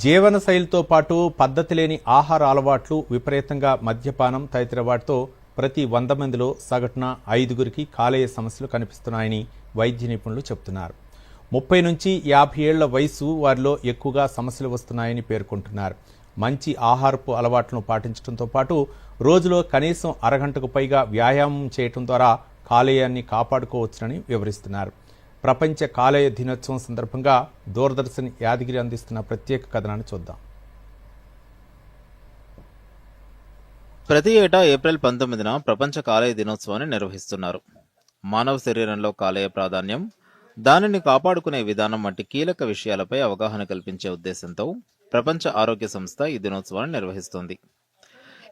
జీవనశైలితో పాటు పద్ధతి లేని ఆహార అలవాట్లు విపరీతంగా మద్యపానం తదితర వాటితో ప్రతి వంద మందిలో సగటున ఐదుగురికి కాలేయ సమస్యలు కనిపిస్తున్నాయని వైద్య నిపుణులు చెబుతున్నారు. ముప్పై నుంచి యాభై ఏళ్ళ వయసు వారిలో ఎక్కువగా సమస్యలు వస్తున్నాయని పేర్కొంటున్నారు. మంచి ఆహారపు అలవాట్లను పాటించడంతో పాటు రోజులో కనీసం అరగంటకు పైగా వ్యాయామం చేయటం ద్వారా కాలేయాన్ని కాపాడుకోవచ్చునని వివరిస్తున్నారు. ప్రపంచ కాలేయ దినోత్సవం సందర్భంగా దూరదర్శన్ యాదగిరి అందిస్తున్న ప్రత్యేక కథనాన్ని చూద్దాం. ప్రతి ఏటా ఏప్రిల్ పంతొమ్మిదిన ప్రపంచ కాలేయ దినోత్సవాన్ని నిర్వహిస్తున్నారు. మానవ శరీరంలో కాలేయ ప్రాధాన్యం దానిని కాపాడుకునే విధానం వంటి కీలక విషయాలపై అవగాహన కల్పించే ఉద్దేశంతో ప్రపంచ ఆరోగ్య సంస్థ ఈ దినోత్సవాన్ని నిర్వహిస్తుంది.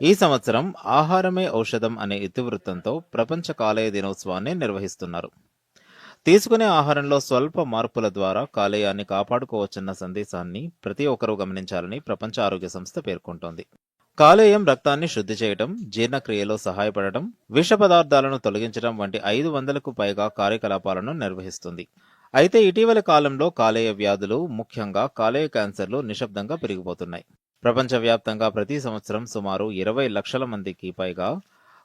ఈ సంవత్సరం ఆహారమే ఔషధం అనే ఇతివృత్తంతో ప్రపంచ కాలేయ దినోత్సవాన్ని నిర్వహిస్తున్నారు. తీసుకునే ఆహారంలో స్వల్ప మార్పుల ద్వారా కాలేయాన్ని కాపాడుకోవచ్చన్న సందేశాన్ని ప్రతి ఒక్కరూ గమనించాలని ప్రపంచ ఆరోగ్య సంస్థ పేర్కొంటోంది. కాలేయం రక్తాన్ని శుద్ధి చేయటం జీర్ణక్రియలో సహాయపడటం విష పదార్థాలను తొలగించడం వంటి ఐదు వందలకు పైగా కార్యకలాపాలను నిర్వహిస్తుంది. అయితే ఇటీవలి కాలంలో కాలేయ వ్యాధులు ముఖ్యంగా కాలేయ క్యాన్సర్లు నిశ్శబ్దంగా పెరిగిపోతున్నాయి. ప్రపంచవ్యాప్తంగా ప్రతి సంవత్సరం సుమారు ఇరవై లక్షల మందికి పైగా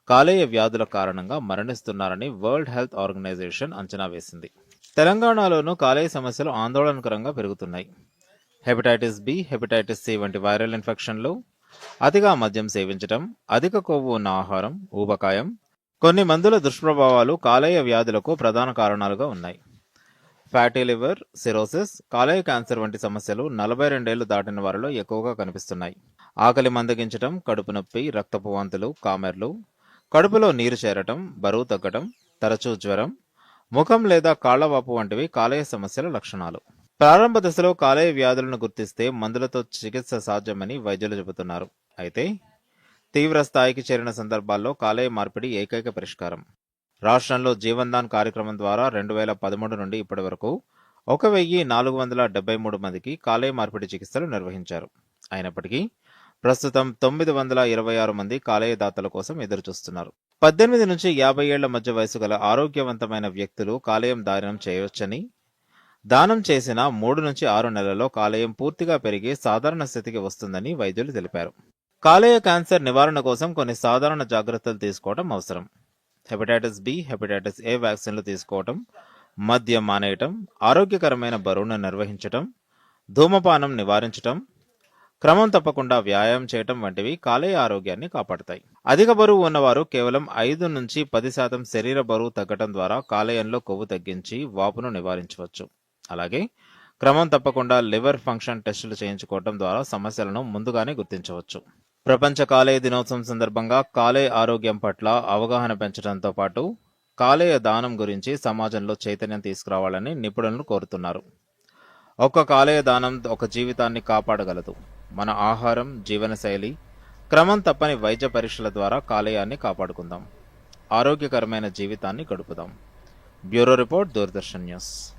కాలేయ వ్యాధుల కారణంగా మరణిస్తున్నారని వరల్డ్ హెల్త్ ఆర్గనైజేషన్ అంచనా వేసింది. తెలంగాణలోనూ కాలేయ సమస్యలు ఆందోళనకరంగా పెరుగుతున్నాయి. హెపటైటిస్ బి హెపటైటిస్ సి వంటి వైరల్ ఇన్ఫెక్షన్లు అతిగా మద్యం సేవించటం అధిక కొవ్వు ఉన్న ఆహారం ఊబకాయం కొన్ని మందుల దుష్ప్రభావాలు కాలేయ వ్యాధులకు ప్రధాన కారణాలుగా ఉన్నాయి. ఫ్యాటీ లివర్ సిరోసిస్ కాలేయ క్యాన్సర్ వంటి సమస్యలు నలభై రెండేళ్ళు దాటిన వారిలో ఎక్కువగా కనిపిస్తున్నాయి. ఆకలి మందగించటం కడుపు నొప్పి రక్తపు వాంతులు కామెర్లు కడుపులో నీరు చేరటం బరువు తగ్గటం తరచూ జ్వరం ముఖం లేదా కాళ్ళవాపు వంటివి కాలేయ సమస్యల లక్షణాలు. ప్రారంభ దశలో కాలేయ వ్యాధులను గుర్తిస్తే మందులతో చికిత్స సాధ్యమని వైద్యులు చెబుతున్నారు. అయితే తీవ్ర స్థాయికి చేరిన సందర్భాల్లో కాలేయ మార్పిడి ఏకైక పరిష్కారం. రాష్ట్రంలో జీవన్దాన్ కార్యక్రమం ద్వారా రెండు వేల పదమూడు నుండి ఇప్పటి వరకు ఒక వెయ్యి నాలుగు వందల డెబ్బై మూడు మందికి కాలేయ మార్పిడి చికిత్సలు నిర్వహించారు. అయినప్పటికీ ప్రస్తుతం తొమ్మిది వందల ఇరవై ఆరు మంది కాలేయ దాతల కోసం ఎదురుచూస్తున్నారు. పద్దెనిమిది నుంచి యాభై ఏళ్ళ మధ్య వయసు గల ఆరోగ్యవంతమైన వ్యక్తులు కాలేయం దానం చేయవచ్చని దానం చేసిన మూడు నుంచి ఆరు నెలల్లో కాలేయం పూర్తిగా పెరిగి సాధారణ స్థితికి వస్తుందని వైద్యులు తెలిపారు. కాలేయ క్యాన్సర్ నివారణ కోసం కొన్ని సాధారణ జాగ్రత్తలు తీసుకోవడం అవసరం. హెపటైటిస్ బి హెపటైటిస్ ఏ వ్యాక్సిన్లు తీసుకోవటం మద్యం మానేయటం ఆరోగ్యకరమైన బరువును నిర్వహించటం ధూమపానం నివారించటం క్రమం తప్పకుండా వ్యాయామం చేయటం వంటివి కాలేయ ఆరోగ్యాన్ని కాపాడతాయి. అధిక బరువు ఉన్నవారు కేవలం ఐదు నుంచి పది శాతం శరీర బరువు తగ్గటం ద్వారా కాలేయంలో కొవ్వు తగ్గించి వాపును నివారించవచ్చు. అలాగే క్రమం తప్పకుండా లివర్ ఫంక్షన్ టెస్టులు చేయించుకోవడం ద్వారా సమస్యలను ముందుగానే గుర్తించవచ్చు. ప్రపంచ కాలేయ దినోత్సవం సందర్భంగా కాలేయ ఆరోగ్యం పట్ల అవగాహన పెంచడంతో పాటు కాలేయ దానం గురించి సమాజంలో చైతన్యం తీసుకురావాలని నిపుణులను కోరుతున్నారు. ఒక్క కాలేయ దానం ఒక జీవితాన్ని కాపాడగలదు. మన ఆహారం జీవనశైలి క్రమం తప్పని వైద్య పరీక్షల ద్వారా కాలేయాన్ని కాపాడుకుందాం. ఆరోగ్యకరమైన జీవితాన్ని గడుపుదాం. Bureau report Doordarshan news.